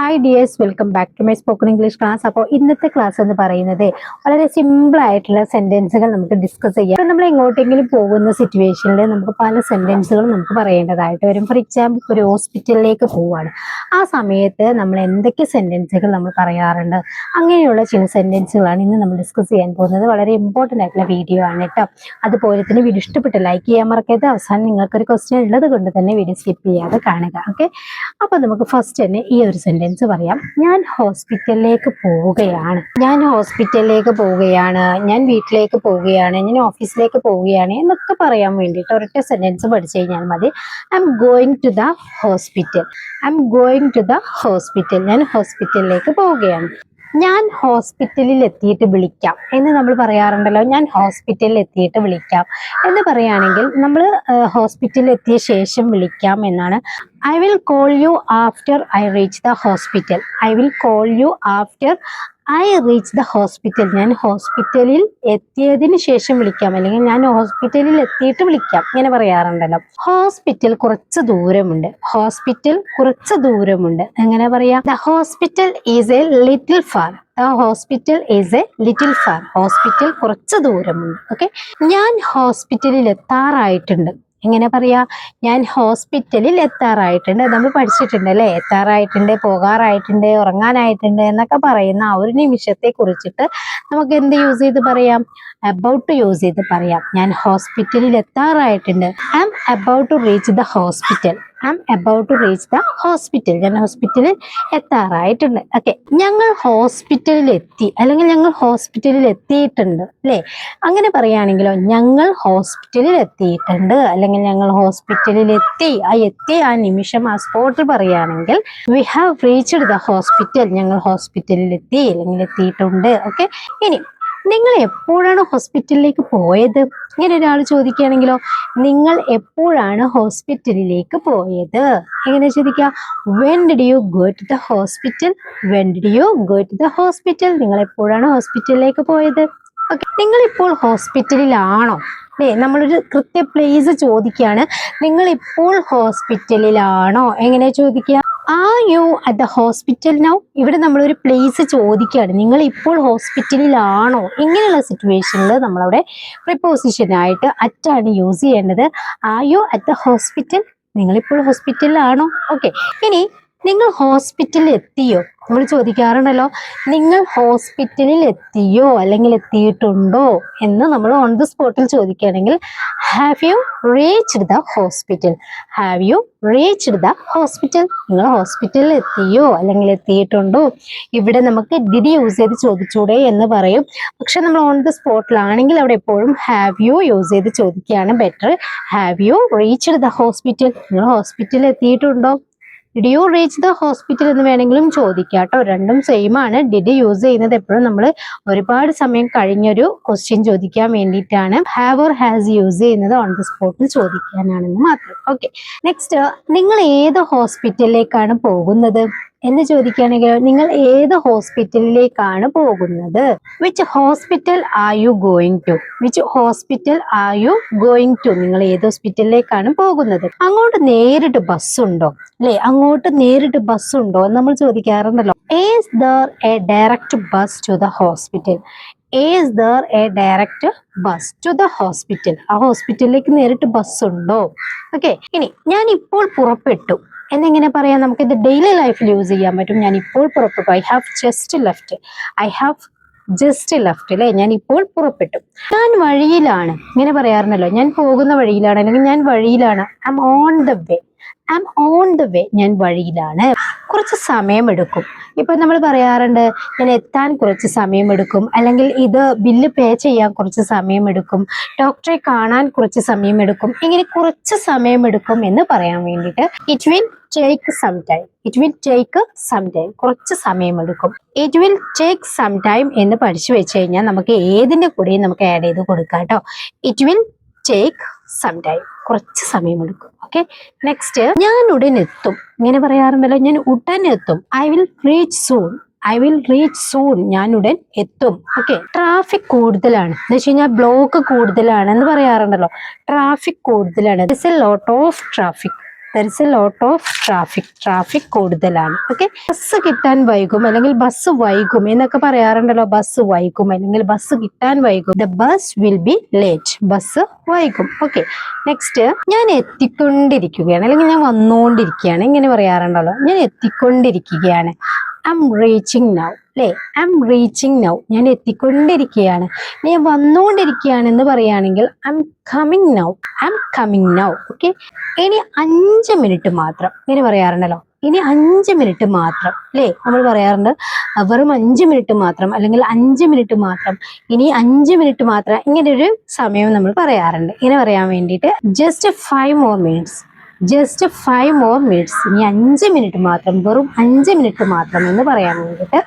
Hi dears welcome back to my spoken English class അപ്പോൾ ഇന്നത്തെ class എന്ന് പറയുന്നത് വളരെ സിമ്പിൾ ആയിട്ടുള്ള സെന്റൻസുകൾ നമുക്ക് ഡിസ്കസ് ചെയ്യാം. നമ്മൾ എങ്ങോട്ടെങ്കിലും പോകുന്ന സിറ്റുവേഷനിൽ നമുക്ക് പല സെന്റൻസുകളും നമുക്ക് പറയേണ്ടതായിട്ട് വരും. ഫോർ എക്സാമ്പിൾ ഒരു ഹോസ്പിറ്റലിലേക്ക് പോവുകയാണ് ആ സമയത്ത് നമ്മൾ എന്തൊക്കെ സെന്റൻസുകൾ നമ്മൾ പറയാറുണ്ട്? അങ്ങനെയുള്ള ചില സെന്റൻസുകളാണ് ഇന്ന് നമ്മൾ ഡിസ്കസ് ചെയ്യാൻ പോകുന്നത്. വളരെ ഇമ്പോർട്ടന്റ് ആയിട്ടുള്ള വീഡിയോ ആണ് കേട്ടോ. അതുപോലെ തന്നെ വീഡിയോ ഇഷ്ടപ്പെട്ട് ലൈക്ക് ചെയ്യാൻ മറക്കരുത്. അവസാനം നിങ്ങൾക്കൊരു ക്വസ്റ്റ്യൻ ഉള്ളത് കൊണ്ട് തന്നെ വീഡിയോ സ്കിപ്പ് ചെയ്യാതെ കാണുക. ഓക്കെ അപ്പോൾ നമുക്ക് ഫസ്റ്റ് തന്നെ ഈ ഒരു സെന്റൻസ് പറയാം. ഞാൻ ഹോസ്പിറ്റലിലേക്ക് പോവുകയാണ്. ഞാൻ ഹോസ്പിറ്റലിലേക്ക് പോവുകയാണ്. ഞാൻ വീട്ടിലേക്ക് പോവുകയാണ്. ഞാൻ ഓഫീസിലേക്ക് പോവുകയാണ് എന്നൊക്കെ പറയാൻ വേണ്ടിയിട്ട് ഒരൊറ്റ സെന്റൻസ് പഠിച്ചു കഴിഞ്ഞാൽ മതി. I'm going to the hospital I'm going to the hospital ഞാൻ ഹോസ്പിറ്റലിലേക്ക് പോവുകയാണ്. ഞാൻ ഹോസ്പിറ്റലിൽ എത്തിയിട്ട് വിളിക്കാം. എന്ന് നമ്മൾ പറയാറുണ്ടല്ലോ ഞാൻ ഹോസ്പിറ്റലിൽ എത്തിയിട്ട് വിളിക്കാം. എന്ന് പറയുകയാണെങ്കിൽ നമ്മൾ ഹോസ്പിറ്റലിൽ എത്തിയ ശേഷം വിളിക്കാം എന്നാണ്. I will call you after I reach the hospital I will call you after I reach the hospital ഞാൻ ഹോസ്പിറ്റലിൽ എത്തിയതിന് ശേഷം വിളിക്കാം. അല്ലെങ്കിൽ ഞാൻ ഹോസ്പിറ്റലിൽ എത്തിയിട്ട് വിളിക്കാം. ഇങ്ങനെ പറയാറുണ്ടല്ലോ. ഹോസ്പിറ്റൽ കുറച്ച് ദൂരമുണ്ട്. ഹോസ്പിറ്റൽ കുറച്ച് ദൂരമുണ്ട്. എങ്ങനെ പറയാം? The hospital is a little far the hospital is a little far hospital കുറച്ച് ദൂരമുണ്ട്. ഓക്കെ ഞാൻ ഹോസ്പിറ്റലിൽ എത്താറായിട്ടുണ്ട്. എങ്ങനെ പറയാ? ഞാൻ ഹോസ്പിറ്റലിൽ എത്താറായിട്ടുണ്ട്. നമ്മൾ പഠിച്ചിട്ടുണ്ട് അല്ലേ? എത്താറായിട്ടുണ്ട് പോകാറായിട്ടുണ്ട് ഉറങ്ങാനായിട്ടുണ്ട് എന്നൊക്കെ പറയുന്ന ആ ഒരു നിമിഷത്തെ കുറിച്ചിട്ട് നമുക്ക് എന്ത് യൂസ് ചെയ്ത് പറയാം? അബൌട്ട് യൂസ് ചെയ്ത് പറയാം. ഞാൻ ഹോസ്പിറ്റലിൽ എത്താറായിട്ടുണ്ട്. I am about to reach the hospital am about to reach the hospital ഞാൻ ഹോസ്പിറ്റലിൽ എത്താറായിട്ടുണ്ട്. ഓക്കെ ഞങ്ങൾ ഹോസ്പിറ്റലിൽ എത്തി. അല്ലെങ്കിൽ ഞങ്ങൾ ഹോസ്പിറ്റലിൽ എത്തിയിട്ടുണ്ട്. അല്ലേ? അങ്ങനെ പറയുകയാണെങ്കിലോ ഞങ്ങൾ ഹോസ്പിറ്റലിൽ എത്തിയിട്ടുണ്ട്. അല്ലെങ്കിൽ ഞങ്ങൾ ഹോസ്പിറ്റലിൽ എത്തി. ആ എത്തി ആ നിമിഷം ആ സ്പോട്ടിൽ പറയുകയാണെങ്കിൽ we have reached the hospital ഞങ്ങൾ ഹോസ്പിറ്റലിൽ എത്തി അല്ലെങ്കിൽ എത്തിയിട്ടുണ്ട്. ഓക്കെ ഇനി നിങ്ങൾ എപ്പോഴാണ് ഹോസ്പിറ്റലിലേക്ക് പോയത്? ഇങ്ങനെ ഒരാൾ ചോദിക്കുകയാണെങ്കിലോ നിങ്ങൾ എപ്പോഴാണ് ഹോസ്പിറ്റലിലേക്ക് പോയത്? എങ്ങനെ ചോദിക്കുക when did you go to the hospital when did you go to the hospital നിങ്ങൾ എപ്പോഴാണ് ഹോസ്പിറ്റലിലേക്ക് പോയത്? ഓക്കെ നിങ്ങൾ ഇപ്പോൾ ഹോസ്പിറ്റലിലാണോ? അല്ലേ നമ്മളൊരു കൃത്യ പ്ലേസ് ചോദിക്കുകയാണ് നിങ്ങൾ ഇപ്പോൾ ഹോസ്പിറ്റലിലാണോ? എങ്ങനെ ചോദിക്കുക. Are you at the hospital now? ഇവിടെ നമ്മളൊരു പ്ലേസ് ചോദിക്കുകയാണ്. നിങ്ങൾ ഇപ്പോൾ ഹോസ്പിറ്റലിലാണോ? ഇങ്ങനെയുള്ള സിറ്റുവേഷനിൽ നമ്മളവിടെ പ്രിപ്പോസിഷനായിട്ട് അറ്റാണ് യൂസ് ചെയ്യേണ്ടത്. ആ യു അറ്റ് ദ ഹോസ്പിറ്റൽ? നിങ്ങളിപ്പോൾ ഹോസ്പിറ്റലിലാണോ? ഓക്കെ ഇനി നിങ്ങൾ ഹോസ്പിറ്റലിൽ എത്തിയോ? നമ്മൾ ചോദിക്കാറുണ്ടല്ലോ നിങ്ങൾ ഹോസ്പിറ്റലിൽ എത്തിയോ? അല്ലെങ്കിൽ എത്തിയിട്ടുണ്ടോ? എന്ന് നമ്മൾ ഓൺ ദി സ്പോട്ടിൽ ചോദിക്കുകയാണെങ്കിൽ have you reached the hospital have you reached the hospital നിങ്ങൾ ഹോസ്പിറ്റലിൽ എത്തിയോ? അല്ലെങ്കിൽ എത്തിയിട്ടുണ്ടോ? ഇവിടെ നമുക്ക് ഡിഡി യൂസ് ചെയ്ത് ചോദിച്ചൂടെ എന്ന് പറയും. പക്ഷെ നമ്മൾ ഓൺ ദ സ്പോട്ടിലാണെങ്കിൽ അവിടെ എപ്പോഴും ഹാവ് യു യൂസ് ചെയ്ത് ചോദിക്കുകയാണ് better have you reached the hospital നിങ്ങൾ ഹോസ്പിറ്റലിൽ എത്തിയിട്ടുണ്ടോ? Did you reach the hospital എന്ന് വേണമെങ്കിലും ചോദിക്കാം കേട്ടോ രണ്ടും സെയിം ആണ്. ഡിഡ് യൂസ് ചെയ്യുന്നത് എപ്പോഴും നമ്മൾ ഒരുപാട് സമയം കഴിഞ്ഞൊരു ക്വസ്റ്റ്യൻ ചോദിക്കാൻ വേണ്ടിയിട്ടാണ്. ഹാവ് ഓർ ഹാസ് യൂസ് ചെയ്യുന്നത് ഓൺ ദ സ്പോട്ടിൽ ചോദിക്കാനാണെന്ന് മാത്രം. ഓക്കെ നെക്സ്റ്റ് നിങ്ങൾ ഏത് ഹോസ്പിറ്റലിലേക്കാണ് പോകുന്നത്? എന്ന് ചോദിക്കുകയാണെങ്കിൽ നിങ്ങൾ ഏത് ഹോസ്പിറ്റലിലേക്കാണ് പോകുന്നത്? Which hospital are you going to which hospital are you going to നിങ്ങൾ ഏത് ഹോസ്പിറ്റലിലേക്കാണ് പോകുന്നത്? അങ്ങോട്ട് നേരിട്ട് ബസ് ഉണ്ടോ? അല്ലെ? അങ്ങോട്ട് നേരിട്ട് ബസ് ഉണ്ടോ എന്ന് നമ്മൾ ചോദിക്കാറുണ്ടല്ലോ. Is there a direct bus to the hospital is there a direct bus to the hospital ആ ഹോസ്പിറ്റലിലേക്ക് നേരിട്ട് ബസ് ഉണ്ടോ? ഓക്കെ ഇനി ഞാൻ ഇപ്പോൾ പുറപ്പെട്ടു. എന്നെങ്ങനെ പറയാം? നമുക്ക് ഇത് ഡെയിലി ലൈഫിൽ യൂസ് ചെയ്യാൻ പറ്റും. ഞാൻ ഇപ്പോൾ പുറപ്പെട്ടു. I have just left I have just left അല്ലേ ഞാൻ ഇപ്പോൾ പുറപ്പെട്ടു. ഞാൻ വഴിയിലാണ്. ഇങ്ങനെ പറയാറുണ്ടല്ലോ. ഞാൻ പോകുന്ന വഴിയിലാണ്. അല്ലെങ്കിൽ ഞാൻ വഴിയിലാണ്. I am on the way am on the way ഞാൻ വഴിയിലാണ്. കുറച്ച് സമയമെടുക്കും ഇപ്പൊ നമ്മൾ പറയാറുണ്ട് ഞാൻ എത്താൻ കുറച്ച് സമയമെടുക്കും അല്ലെങ്കിൽ ഇത് ബില്ല് പേ ചെയ്യാൻ കുറച്ച് സമയമെടുക്കും ഡോക്ടറെ കാണാൻ കുറച്ച് സമയമെടുക്കും ഇങ്ങനെ കുറച്ച് സമയമെടുക്കും എന്ന് പറയാൻ വേണ്ടിയിട്ട് it will take some time it will take some time കുറച്ച് സമയമെടുക്കും it will take some time എന്ന് പഠിച്ചു വെച്ച് കഴിഞ്ഞാൽ നമുക്ക് ഏതിന്റെ കൂടെയും നമുക്ക് ആഡ് ചെയ്ത് കൊടുക്കാം കേട്ടോ. It will take some time കുറച്ച് സമയമെടുക്കും. ഓക്കെ നെക്സ്റ്റ് ഞാൻ ഉടൻ എത്തും ഇങ്ങനെ പറയാറുണ്ടല്ലോ ഞാൻ ഉടൻ എത്തും I will reach soon I will reach soon ഞാൻ ഉടൻ എത്തും. ഓക്കെ ട്രാഫിക് കൂടുതലാണ്. എന്ന് വെച്ച് കഴിഞ്ഞാൽ ബ്ലോക്ക് കൂടുതലാണ് എന്ന് പറയാറുണ്ടല്ലോ. ട്രാഫിക് കൂടുതലാണ്. This a lot of traffic there is a lot of traffic traffic കൂടുതലാണ്. ഓക്കെ ബസ് കിട്ടാൻ വൈകും അല്ലെങ്കിൽ ബസ് വൈകും എന്നൊക്കെ പറയാറുണ്ടല്ലോ ബസ് വൈകും അല്ലെങ്കിൽ ബസ് കിട്ടാൻ വൈകും. The bus will be late bus വൈകും. ഓക്കെ നെക്സ്റ്റ് ഞാൻ എത്തിക്കൊണ്ടിരിക്കുകയാണ് അല്ലെങ്കിൽ ഞാൻ വന്നുകൊണ്ടിരിക്കുകയാണ് ഇങ്ങനെ പറയാറുണ്ടല്ലോ. ഞാൻ എത്തിക്കൊണ്ടിരിക്കുകയാണ്. ഐ എം റീച്ചിങ് നൗ അല്ലേ? ഐ എം റീച്ചിങ് നൗ ഞാൻ എത്തിക്കൊണ്ടിരിക്കുകയാണ്. ഞാൻ വന്നുകൊണ്ടിരിക്കുകയാണെന്ന് പറയുകയാണെങ്കിൽ I am coming now I am coming now okay ഇനി അഞ്ച് മിനിറ്റ് മാത്രം. ഇങ്ങനെ പറയാറുണ്ടല്ലോ. ഇനി അഞ്ച് മിനിറ്റ് മാത്രം അല്ലേ? നമ്മൾ പറയാറുണ്ട് വെറും അഞ്ച് മിനിറ്റ് മാത്രം അല്ലെങ്കിൽ അഞ്ച് മിനിറ്റ് മാത്രം. ഇനി അഞ്ച് മിനിറ്റ് മാത്രം ഇങ്ങനെ ഒരു സമയം നമ്മൾ പറയാറുണ്ട്. ഇങ്ങനെ പറയാൻ വേണ്ടിയിട്ട് just five more minutes just five more minutes ഇനി അഞ്ച് മിനിറ്റ് മാത്രം വെറും അഞ്ച് മിനിറ്റ് മാത്രം എന്ന് പറയാൻ വേണ്ടിയിട്ട്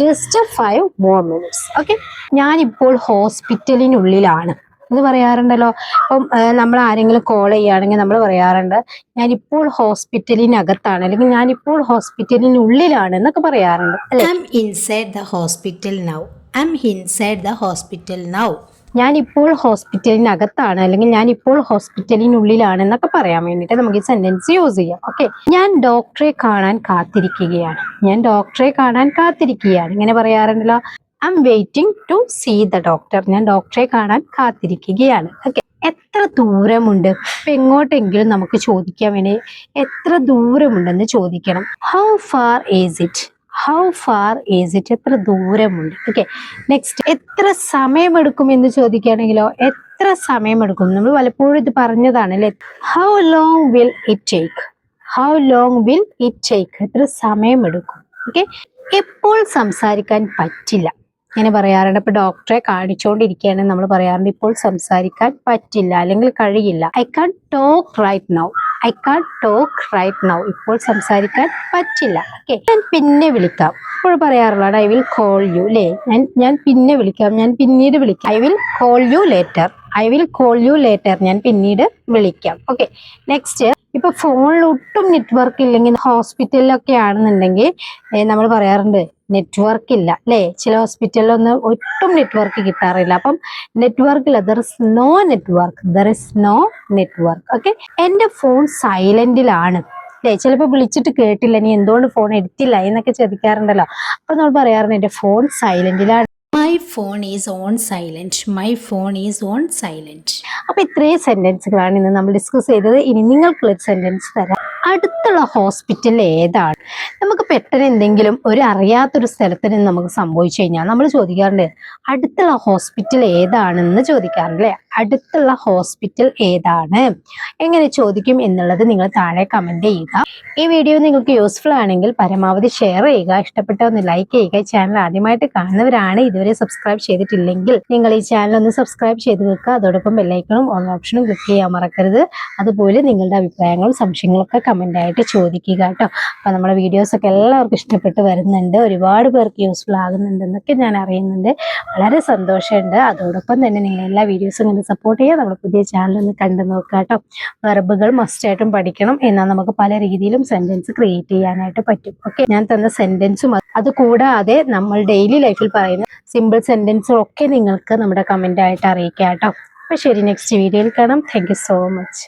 just five more minutes okay ഞാനിപ്പോൾ ഹോസ്പിറ്റലിനുള്ളിലാണ് എന്ന് പറയാറുണ്ടല്ലോ? അപ്പം നമ്മൾ ആരെങ്കിലും കോൾ ചെയ്യുകയാണെങ്കിൽ നമ്മൾ പറയാറുണ്ട് ഞാനിപ്പോൾ ഹോസ്പിറ്റലിനകത്താണ് അല്ലെങ്കിൽ ഞാനിപ്പോൾ ഹോസ്പിറ്റലിനുള്ളിലാണ് എന്നൊക്കെ പറയാറുണ്ട്. അല്ലെ? Inside inside the hospital now. I'm inside the hospital now. ഞാനിപ്പോൾ ഹോസ്പിറ്റലിനകത്താണ് അല്ലെങ്കിൽ ഞാൻ ഇപ്പോൾ ഹോസ്പിറ്റലിനുള്ളിലാണ് എന്നൊക്കെ പറയാൻ വേണ്ടിയിട്ട് നമുക്ക് ഈ സെന്റൻസ് യൂസ് ചെയ്യാം. ഓക്കെ ഞാൻ ഡോക്ടറെ കാണാൻ കാത്തിരിക്കുകയാണ്. ഞാൻ ഡോക്ടറെ കാണാൻ കാത്തിരിക്കുകയാണ്. ഇങ്ങനെ പറയാറുണ്ടല്ലോ I am waiting to see the doctor ഞാൻ ഡോക്ടറെ കാണാൻ കാത്തിരിക്കുകയാണ്. ഓക്കെ എത്ര ദൂരമുണ്ട്? ഇപ്പൊ എങ്ങോട്ടെങ്കിലും നമുക്ക് ചോദിക്കാൻ വേണ്ടി എത്ര ദൂരമുണ്ടെന്ന് ചോദിക്കണം. How far is it how far is it എത്ര ദൂരമുണ്ട്? ഓക്കെ നെക്സ്റ്റ് എത്ര സമയമെടുക്കും എന്ന് ചോദിക്കുകയാണെങ്കിലോ എത്ര സമയമെടുക്കും? നമ്മൾ പലപ്പോഴും ഇത് പറഞ്ഞതാണ് അല്ലെ? How long will it take how long will it take എത്ര സമയമെടുക്കും? ഓക്കെ എപ്പോൾ സംസാരിക്കാൻ പറ്റില്ല? ഇങ്ങനെ പറയാറുണ്ട്. ഇപ്പൊ ഡോക്ടറെ കാണിച്ചുകൊണ്ടിരിക്കുകയാണെങ്കിൽ നമ്മൾ പറയാറുണ്ട് ഇപ്പോൾ സംസാരിക്കാൻ പറ്റില്ല അല്ലെങ്കിൽ കഴിയില്ല. I can't talk right now I can't talk right now ഇപ്പോൾ സംസാരിക്കാൻ പറ്റില്ല. ഓക്കെ ഞാൻ പിന്നെ വിളിക്കാം. ഇപ്പോൾ പറയാറുള്ളതാണ് ഐ വിൽ കോൾ യു അല്ലേ ഞാൻ ഞാൻ പിന്നെ വിളിക്കാം. ഞാൻ പിന്നീട് വിളിക്കാം. I will call you later I will call you later ഞാൻ പിന്നീട് വിളിക്കാം. ഓക്കെ നെക്സ്റ്റ് ഇപ്പൊ ഫോണിൽ ഒട്ടും നെറ്റ്വർക്ക് ഇല്ലെങ്കിൽ ഹോസ്പിറ്റലിലൊക്കെ ആണെന്നുണ്ടെങ്കിൽ നമ്മൾ പറയാറുണ്ട് നെറ്റ്വർക്ക് ഇല്ല അല്ലേ? ചില ഹോസ്പിറ്റലിലൊന്നും ഒട്ടും നെറ്റ്വർക്ക് കിട്ടാറില്ല. അപ്പം നെറ്റ്വർക്ക് ഇല്ല. There is no network there is no network okay എന്റെ ഫോൺ സൈലന്റിലാണ് അല്ലേ? ചിലപ്പോൾ വിളിച്ചിട്ട് കേട്ടില്ല. നീ എന്തുകൊണ്ട് ഫോൺ എടുത്തില്ല? എന്നൊക്കെ ചോദിക്കാറുണ്ടല്ലോ. അപ്പൊ നമ്മൾ പറയാറുണ്ട് എന്റെ ഫോൺ സൈലന്റിലാണ് My phone is on silent. My phone is on silent. അപ്പൊ ഇത്രയും സെന്റൻസുകളാണ് ഇന്ന് നമ്മൾ ഡിസ്കസ് ചെയ്തത് ഇനി നിങ്ങൾക്കുള്ള സെന്റൻസ് തരാം അടുത്തുള്ള ഹോസ്പിറ്റൽ ഏതാണ് നമുക്ക് പെട്ടെന്ന് എന്തെങ്കിലും ഒരു അറിയാത്തൊരു സ്ഥലത്തിന് നമുക്ക് സംഭവിച്ചു കഴിഞ്ഞാൽ നമ്മൾ ചോദിക്കാറുണ്ട് അടുത്തുള്ള ഹോസ്പിറ്റൽ ഏതാണെന്ന് ചോദിക്കാറില്ലേ അടുത്തുള്ള ഹോസ്പിറ്റൽ ഏതാണ്? എങ്ങനെ ചോദിക്കും എന്നുള്ളത് നിങ്ങൾ താഴെ കമന്റ് ചെയ്യുക. ഈ വീഡിയോ നിങ്ങൾക്ക് യൂസ്ഫുൾ ആണെങ്കിൽ പരമാവധി ഷെയർ ചെയ്യുക. ഇഷ്ടപ്പെട്ട ഒന്ന് ലൈക്ക് ചെയ്യുക. ചാനൽ ആദ്യമായിട്ട് കാണുന്നവരാണ് ഇതുവരെ സബ്സ്ക്രൈബ് ചെയ്തിട്ടില്ലെങ്കിൽ നിങ്ങൾ ഈ ചാനൽ ഒന്ന് സബ്സ്ക്രൈബ് ചെയ്ത് വെക്കുക. അതോടൊപ്പം ബെല്ലൈക്കണും ഓൺ ഓപ്ഷനും ക്ലിക്ക് ചെയ്യാൻ മറക്കരുത്. അതുപോലെ നിങ്ങളുടെ അഭിപ്രായങ്ങളും സംശയങ്ങളൊക്കെ കമന്റ് ആയിട്ട് ചോദിക്കുക കേട്ടോ. അപ്പൊ നമ്മുടെ വീഡിയോസ് ഒക്കെ എല്ലാവർക്കും ഇഷ്ടപ്പെട്ട് വരുന്നുണ്ട്. ഒരുപാട് പേർക്ക് യൂസ്ഫുൾ ആകുന്നുണ്ടെന്നൊക്കെ ഞാൻ അറിയുന്നുണ്ട്. വളരെ സന്തോഷമുണ്ട്. അതോടൊപ്പം തന്നെ നിങ്ങൾ എല്ലാ വീഡിയോസും സപ്പോർട്ട് ചെയ്യുക നമ്മുടെ പുതിയ ചാനൽ ഒന്ന് കണ്ടു നോക്കുക കേട്ടോ. വെർബുകൾ മസ്റ്റായിട്ടും പഠിക്കണം എന്നാൽ നമുക്ക് പല രീതിയിലും സെന്റൻസ് ക്രിയേറ്റ് ചെയ്യാനായിട്ട് പറ്റും. ഓക്കെ ഞാൻ തന്ന സെന്റൻസും അത് കൂടാതെ നമ്മൾ ഡെയിലി ലൈഫിൽ പറയുന്ന സിമ്പിൾ സെന്റൻസും ഒക്കെ നിങ്ങൾക്ക് നമ്മുടെ കമന്റ് ആയിട്ട് അറിയിക്കാം കേട്ടോ. അപ്പോൾ ശരി നെക്സ്റ്റ് വീഡിയോയിൽ കാണാം. Thank so much